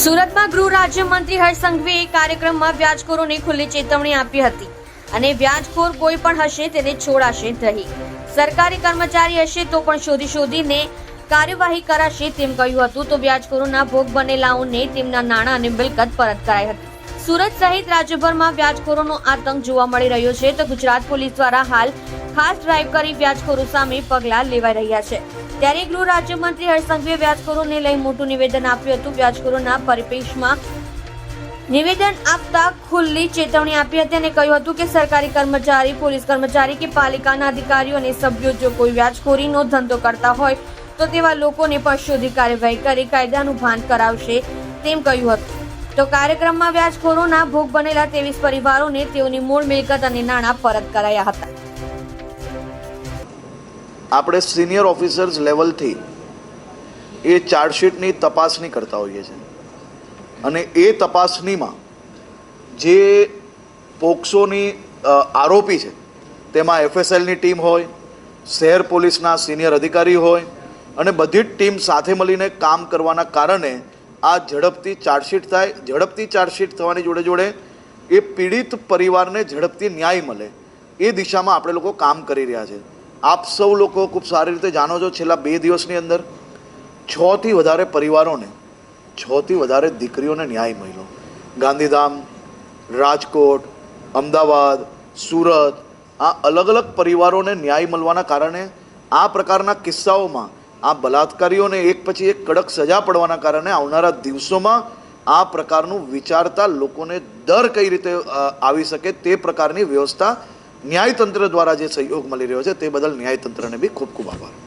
સુરતમાં ગૃહ રાજ્યમંત્રી હર્ષ સંઘવીએ કાર્યક્રમમાં વ્યાજખોરોને ખુલ્લી ચેતવણી આપી હતી અને વ્યાજખોર કોઈ પણ હશે તેને છોડાશે નહીં. સરકારી કર્મચારી હશે તો પણ શોધી શોધીને કાર્યવાહી કરાશે તેમ કહ્યું હતું. તો વ્યાજખોરોના ભોગ બનેલાઓને તેમના નાણાં અને મિલકત પરત કરાઈ હતી. સુરત સહિત રાજ્યભરમાં વ્યાજખોરોનો આતંક જોવા મળી રહ્યો છે. તો ગુજરાત પોલીસ દ્વારા હાલ ખાસ ડ્રાઈવ કરી વ્યાજખોરો સામે પગલાં લેવાઈ રહ્યા છે. ત્યારે ગૃહ રાજ્યમંત્રી હર્ષ સંઘવીએ વ્યાજખોરોને લઈ મોટું નિવેદન આપ્યું હતું. વ્યાજખોરોના પરિપ્રેક્ષમાં નિવેદન આપતા ખુલ્લી ચેતવણી આપી હતી અને કહ્યું હતું કે સરકારી કર્મચારી, પોલીસ કર્મચારી કે પાલિકાના અધિકારીઓ અને સભ્યો જો કોઈ વ્યાજખોરીનો ધંધો કરતા હોય તો તેવા લોકોને પણ શોધી કાર્યવાહી કરી, કાયદાનું ભાન કરાવશે તેમ કહ્યું હતું. તો કાર્યક્રમમાં વ્યાજખોરોના ભોગ બનેલા ત્રેવીસ પરિવારોને તેઓની મૂળ મિલકત અને નાણાં પરત કરાયા હતા. આપણે સિનિયર ઓફિસર્સ લેવલથી એ ચાર્જશીટની તપાસણી કરતા હોઈએ છીએ. અને એ તપાસણીમાં જે પોક્સોની આરોપી છે, તેમાં એફએસએલની ટીમ હોય, શહેર પોલીસના સિનિયર અધિકારી હોય અને બધી જ ટીમ સાથે મળીને કામ કરવાના કારણે આ ઝડપથી ચાર્જશીટ થાય, ઝડપથી ચાર્જશીટ થવાની જોડે જોડે એ પીડિત પરિવારને ઝડપથી ન્યાય મળે. એ દિશામાં આપણે લોકો કામ કરી રહ્યા છે. આપ સૌ લોકો ખૂબ સારી રીતે જાણો છો છેલ્લા બે દિવસની અંદર છથી વધારે પરિવારોને, છથી વધારે દીકરીઓને ન્યાય મળ્યો. ગાંધીધામ, રાજકોટ, અમદાવાદ, સુરત, આ અલગ અલગ પરિવારોને ન્યાય મળવાના કારણે આ પ્રકારના કિસ્સાઓમાં આ બલાત્કારીઓને એક પછી એક કડક સજા પડવાના કારણે આવનારા દિવસોમાં આ પ્રકારનું વિચારતા લોકોને દર કઈ રીતે આવી શકે તે પ્રકારની વ્યવસ્થા ન્યાયતંત્ર દ્વારા જે સહયોગ મળી રહ્યો છે તે બદલ ન્યાયતંત્રને બી ખૂબ ખૂબ આભાર.